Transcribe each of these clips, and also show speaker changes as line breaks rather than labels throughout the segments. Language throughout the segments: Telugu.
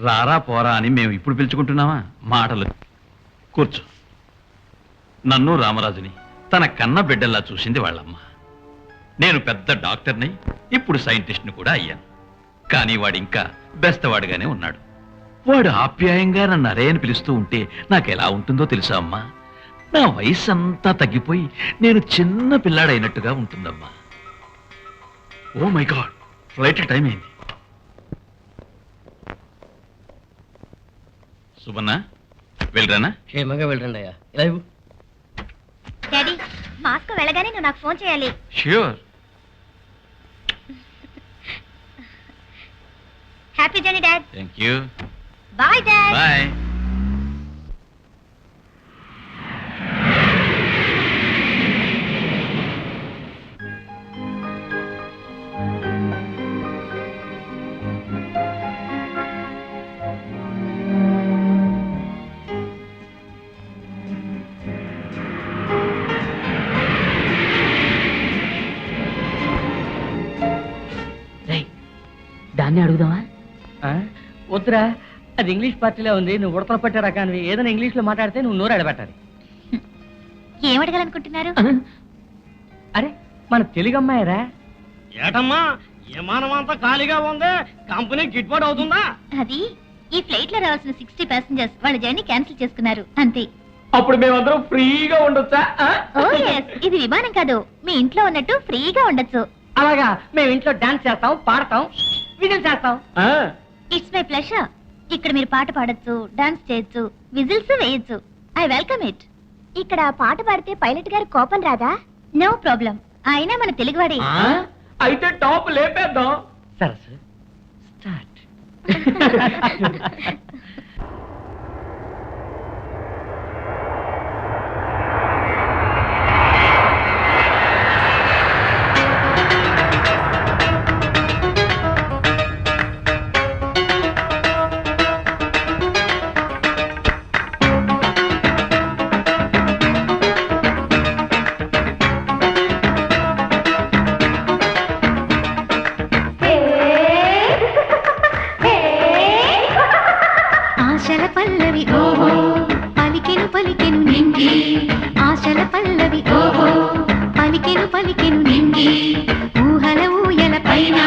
రారా పోరా అని మేము ఇప్పుడు పిలుచుకుంటున్నామా? మాటలు. కూర్చో. నన్ను రామరాజుని తన కన్న బిడ్డల్లా చూసింది వాళ్ళమ్మ. నేను పెద్ద డాక్టర్ని ఇప్పుడు సైంటిస్ట్ని కూడా అయ్యాను. కానీ వాడు ఇంకా బెస్తవాడిగానే ఉన్నాడు. వాడు ఆప్యాయంగా నన్ను అరే అని పిలుస్తూ ఉంటే నాకు ఎలా ఉంటుందో తెలుసా అమ్మా? నా వయసు అంతా తగ్గిపోయి నేను చిన్న పిల్లాడైనట్టుగా ఉంటుందమ్మా. Oh my god flight time అయింది. సుబన్నా వెళ్ళరానా?
క్షేమంగా వెళ్ళండి అయ్యా. ఇలా ఇవ్వు.
డాడీ మాస్కో వెళ్ళగానే నువ్వు నాకు ఫోన్ చేయాలి.
Sure
happy journey dad.
Thank you
bye dad.
Bye
వద్దురా అది ఇంగ్లీష్ పార్టీలో ఉంది నువ్వు ఉడతలు పట్టే రకానివి. ఏదైనా ఇంగ్లీష్లో మాట్లాడితే నువ్వు నోరు అడబెట్టాలి
ఏం అడగాలనుకుంటున్నారు?
అరే మన తెలుగు అమ్మాయిరా?
ఏటమ్మా విమానం అంతా ఖాళీగా ఉంది కంపెనీ గిట్బాటు అవుతుందా?
అది ఈ ఫ్లైట్లో రావాల్సిన సిక్స్టీ ప్యాసింజర్స్ వాళ్ళ జర్నీ క్యాన్సిల్ చేసుకున్నారు అంతే.
అప్పుడు మేమందరం ఫ్రీగా ఉండొచ్చా?
ఓ ఇది విమానం కాదు. మీ ఇంట్లో ఉన్నట్టు ఫ్రీగా ఉండొచ్చు.
అలాగా మేము ఇంట్లో డాన్స్ చేస్తాం పాడతాం విజిల్ చేస్తాం.
ఇట్స్ మై ప్లెషర్ ఇక్కడ మీరు పాట పాడొచ్చు డాన్స్ చేయొచ్చు విజిల్స్ వేయొచ్చు. ఐ వెల్కమ్ ఇట్ ఇక్కడ పాట పాడితే పైలట్ గారి కోపం రాదా? నో ప్రాబ్లం అయినా మన తెలుగువాడే.
అయితే టాప్ లేపేద్దాం. సరస్సు స్టార్ట్.
పలికెను నింగి. ఆశల పల్లవి ఓహో పలికెను పలికెను నింగి. ఊహల ఊయల పైన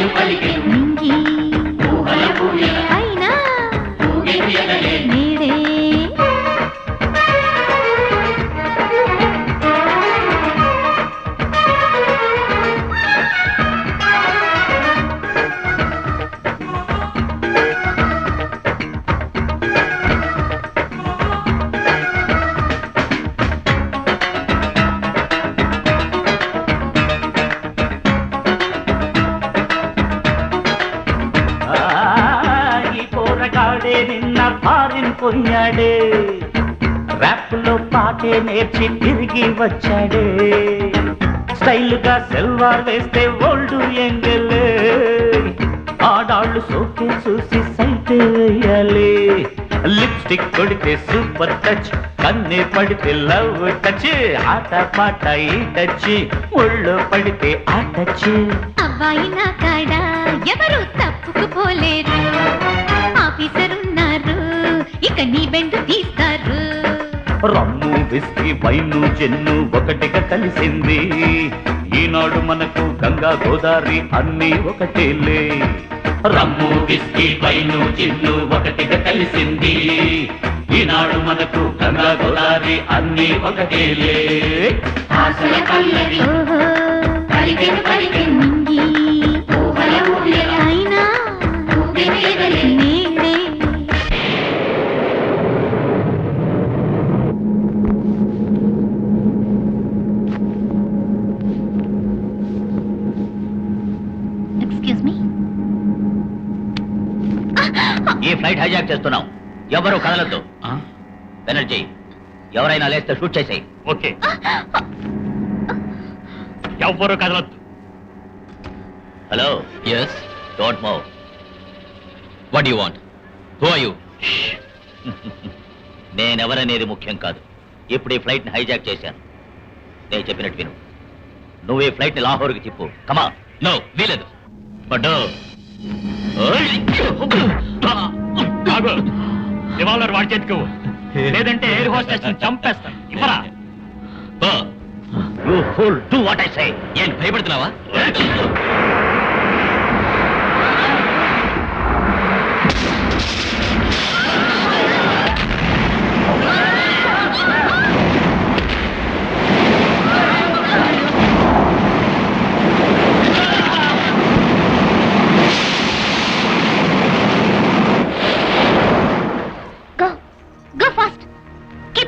పలికెను పలికెను
పోయాడే. ర్యాప్లో పాటే నేర్చి తిరిగి వచ్చాడే. స్టైల్గా సెల్వార్ వేస్తే ఓల్డ్ ఎంగలే ఆడాళ్ళు సోకే చూసి సైట్ వేయాలి. లిప్స్టిక్ కొడితే సూపర్ టచ్ కన్నే పడితే లవ్ టచ్ ఆట పాట ఈ టచ్ ఒళ్ళు పడితే ఆ టచ్.
అబ్బాయి నా కాడా ఎవరు తప్పుకుపోలేరు ఆఫీసర్ ఇక నీ బెండు తీస్తారు.
రమ్ము విస్కీ వైను చెన్ను ఒకటిగా కలిసింది. ఈనాడు మనకు గంగా గోదావరి అన్ని ఒకటేలే. రమ్ము విస్కీ వైను చిన్ను ఒకటిగా కలిసింది. ఈనాడు మనకు గంగా గోదావరి అన్ని ఒకటేలే. ఆశల పల్లవి
అయినా
ఫ్లైట్ హైజాక్ చేస్తున్నాం. ఎవరు కదలద్దు?
బెనర్జీ ఎవరైనా లేస్తే షూట్ చేసేయి.
ఓకే. ఎవ్వరూ కదలొద్దు.
Hello yes don't move what you want who are you నేనెవరనేది ముఖ్యం కాదు. ఇప్పుడు ఈ ఫ్లైట్ని హైజాక్ చేశాను. నేను చెప్పినట్టు విను. నువ్వు ఈ ఫ్లైట్ని లాహోర్కి తిప్పు. కమా నో వీలేదు. బడ్డు
ఆగు రివాల్వర్ వాడి చేతికి. లేదంటే ఎయిర్ హోస్టెస్ చంపేస్తాను ఇవ్వరా
you fool do what I say ఏం భయపడుతున్నావా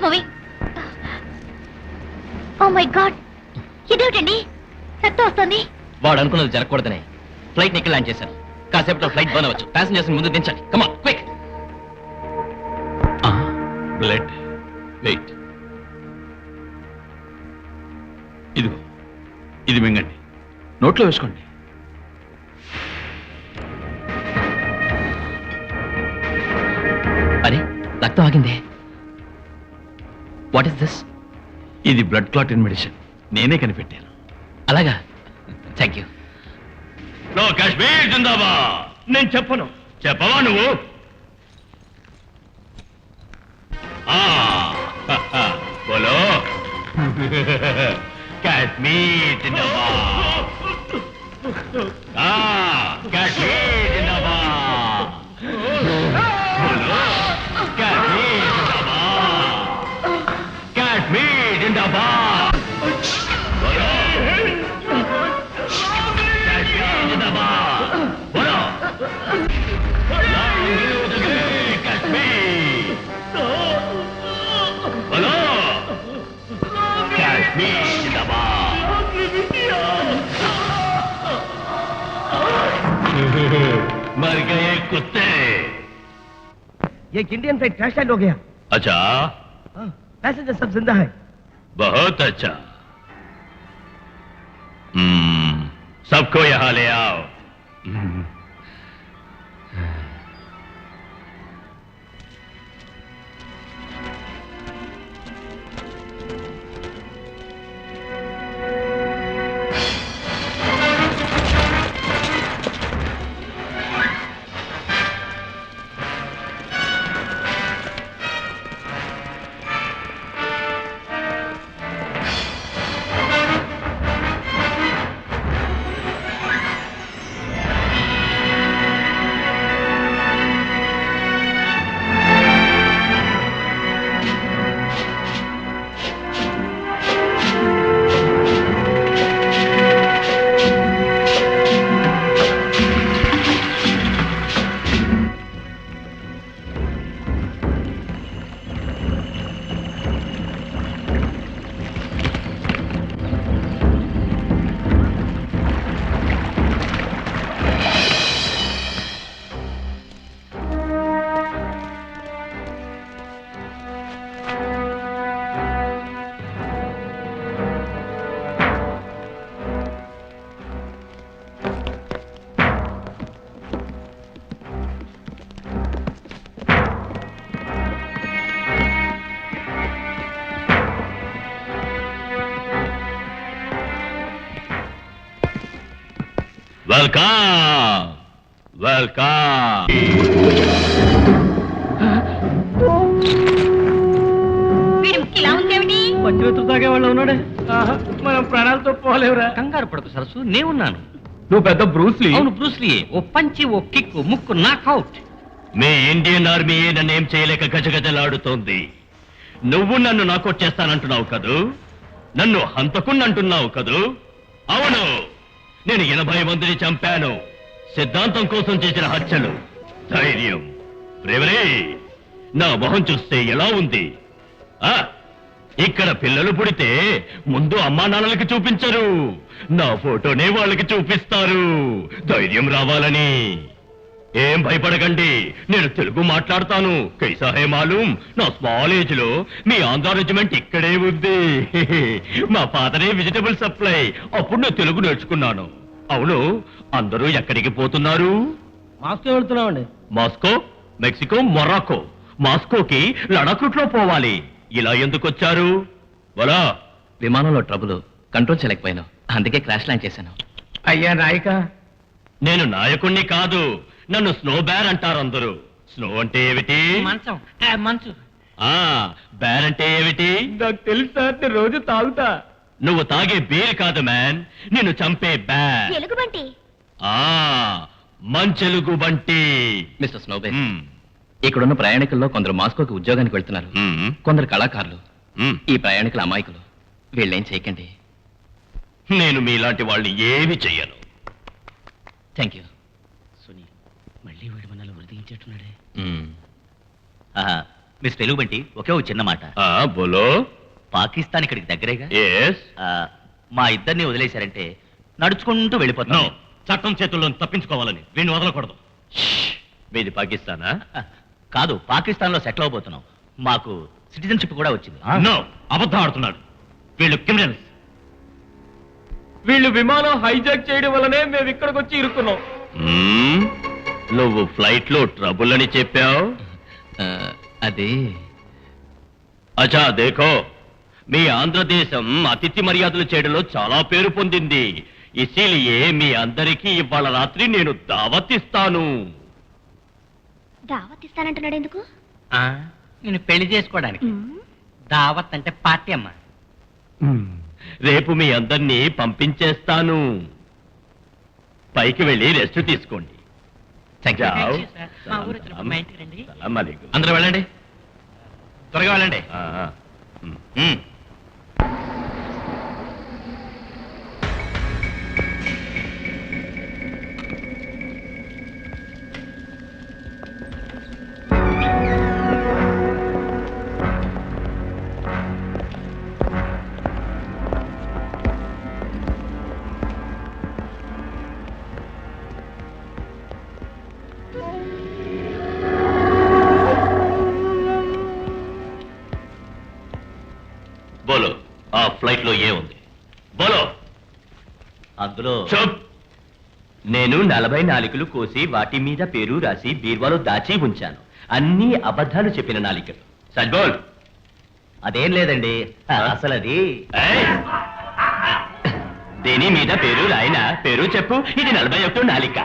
keep moving oh my God ఇదేమిటండి? రక్తం వస్తుంది.
వాడు అనుకున్నది జరగకూడదనే. ఫ్లైట్ని ల్యాండ్ చేశాను. కాసేపట్లో ఫ్లైట్ బర్న్ అవ్వచ్చు. ప్యాసింజర్స్ ముందు దించండి. Come on quick
blood wait ఇదిగో. ఇది మింగండి. నోట్లో వేసుకోండి.
అరే రక్తం ఆగిందే. వాట్ ఇస్ దిస్
ఇది బ్లడ్ క్లాట్ ఇన్ మెడిసిన్ నేనే కనిపెట్టాను.
అలాగా. థ్యాంక్ యూ
నో కాశ్మీర్ జిందాబా
నేను చెప్పను.
చెప్పవా నువ్వు? బోలో. కాశ్మీర్ జిందాబాద్ मर गए कुत्ते
ये इंडियन फ़्लाइट क्रैश लैंड हो गया।
अच्छा।
हाँ, पैसेंजर तो सब ज़िंदा है।
बहुत अच्छा। हम्म, सबको यहाँ ले आओ। వెల్కమ్ వెల్కమ్
వీడి ముక్కు ఇలా ఉందేమిటి?
పచ్చిమిత్రులు తాగే వాళ్ళు ఉన్నాడే.
ఆహా, మనం ప్రాణాలతో పోలేవురా.
కంగారు పడకు సరస్సు నేనున్నాను
నువ్వు పెద్ద బ్రూస్లీ.
అవును బ్రూస్లీ ఓ పంచి ఓ కిక్ ముక్కు నాక్ అవుట్
మీ ఇండియన్ ఆర్మీ నన్ను ఏం చేయలేక గజగజలాడుతోంది. నువ్వు నన్ను నాకౌట్ చేస్తానంటున్నావు కదూ? నన్ను హంతకున్నంటున్నావు కదూ? అవును. నేను ఎనభై మందిని చంపాను. సిద్ధాంతం కోసం చేసిన హత్యలు. ధైర్యం. ప్రేమరే నా మొహం చూస్తే ఎలా ఉంది? ఆ ఇక్కడ పిల్లలు పుడితే ముందు అమ్మా నాన్నలకి చూపించరు. నా ఫోటోనే వాళ్ళకి చూపిస్తారు. ధైర్యం రావాలని. ఏం భయపడకండి. నేను తెలుగు మాట్లాడతాను. కైసా హే మాలూమ్ నా స్మాల్ ఏజ్లో మీ ఆంధ్ర రెజిమెంట్ ఇక్కడే ఉంది. మా ఫాదరే వెజిటబుల్ సప్లై అప్పుడు నేను తెలుగు నేర్చుకున్నాను. అవును అందరూ ఎక్కడికి పోతున్నారు?
మాస్కో వెళ్తున్నామండి.
మాస్కో? మెక్సికో? మొరాకో? మాస్కోకి లడకుట్లో పోవాలి. ఇలా ఎందుకు వచ్చారు? వలా.
విమానంలో ట్రబుల్. కంట్రోల్ చేయలేకపోయాను. అందుకే క్రాష్ ల్యాండ్ చేశాను.
అయ్యా నాయక.
నేను నాయకుణ్ణి కాదు. నన్ను స్నో బ్యార్ అంటారు అందరూ. స్నో అంటే ఏమిటి?
మంచం. ఆ, మంచు.
ఆ బేర్ అంటే ఏమిటి?
నాకు తెలుసు సార్ రోజు తాగుతా.
నువ్వు తాగే బీర్ కాదు మ్యాన్. నిన్ను చంపే బ్యార్
ఎలుగుబంటి
ఆ మంచెలుగు బంటి.
మిస్టర్ స్నోబే
మ్మ్.
ఇక్కడున్న ప్రయాణికుల్లో కొందరు మాస్కోకి ఉద్యోగానికి వెళ్తున్నారు.
మ్మ్.
కొందరు కళాకారులు.
మ్మ్.
ఈ ప్రయాణికుల అమాయకులు. వీళ్ళేం చేయకండి.
నేను మీలాంటి వాళ్ళని ఏమి చెయ్యను.
Thank you.
వృధించేట్టున్నాడే
miss Telugu Bunty ఒకే ఒక చిన్న మాట.
ఆ బోలో.
పాకిస్తాన్ ఇక్కడికి దగ్గరేగా?
ఎస్
ఆ, మా ఇద్దరిని వదిలేశారంటే నడుచుకుంటూ
నో
వెళ్ళిపోతాను
చట్టం చేతుల్లో తప్పించుకోవాలని. వీడిని వదలకూడదు. మీది పాకిస్తానా?
కాదు పాకిస్తాన్లో సెటిల్ అవబోతున్నాం. మాకు సిటిజన్షిప్ కూడా వచ్చింది.
నో అబద్ధం ఆడుతున్నాడు. వీళ్ళు క్రిమినల్స్.
వీళ్ళు విమానం హైజాక్ చేయడం వల్లనే మేము ఇక్కడికి వచ్చి ఇరుక్కున్నాం.
నువ్వు ఫ్లైట్లో ట్రబుల్ అని చెప్పావు
అది.
అచ్చా దేఖో. మీ ఆంధ్రదేశం అతిథి మర్యాదలు చేయడంలో చాలా పేరు పొందింది. ఇసిలియే మీ అందరికీ ఇవాళ రాత్రి నేను దావతిస్తాను.
దావత్ ఇస్తానంటున్నాడు ఎందుకు
నేను పెళ్ళి చేసుకోవడానికి. దావత్ అంటే పార్టీ అమ్మా.
రేపు మీ అందరినీ పంపించేస్తాను. పైకి వెళ్ళి రెస్ట్ తీసుకోండి.
థ్యాంక్ యూ
జావ్.
మా ఊరు వచ్చినప్పుడు మా ఇంటికి రండి.
సలాం అలైకుం.
అందరూ వెళ్ళండి త్వరగా వెళ్ళండి
ఆ, ఆ. మ్. బోలో ఆ ఫ్లైట్లో ఏముంది బోలో!
అందులో
చూప్! నేను నలభై నాలుకలు కోసి వాటి మీద పేరు రాసి బీర్వాలో దాచి ఉంచాను. అన్ని అబద్ధాలు చెప్పిన నాలికలు. సజ్బోల్!
అదేం లేదండి. అసలు అది.
దేని మీద పేరు రాయన పేరు చెప్పు. ఇది నలభై ఒకటో నాలిక.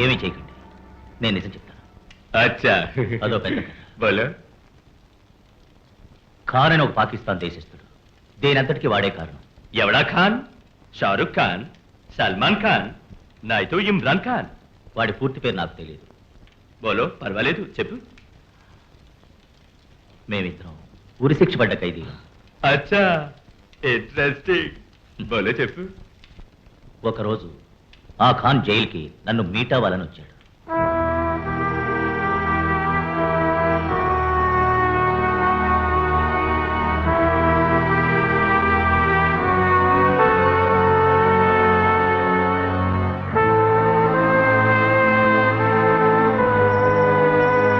ఏమీ చేయకండి. నేను నిజం చెప్తాను.
అచ్చా.
అదో పెద్ద
బోలో.
ఖాన్ అని ఒక పాకిస్తాన్ దేశస్థుడు. దేనంతటికి వాడే కారణం.
ఎవడా ఖాన్? షారుఖ్ ఖాన్ సల్మాన్ ఖాన్ నాయతో ఇమ్రాన్ ఖాన్.
వాడి పూర్తి పేరు నాకు తెలియదు.
బోలో పర్వాలేదు చెప్పు.
మేమిద్దరం ఉరి శిక్ష పడ్డ ఖైదీ
అచ్చా ఇంట్రెస్టింగ్ బోలో చెప్పు.
ఒకరోజు ఆ ఖాన్ జైలుకి నన్ను మీట్ అవ్వాలని వచ్చాడు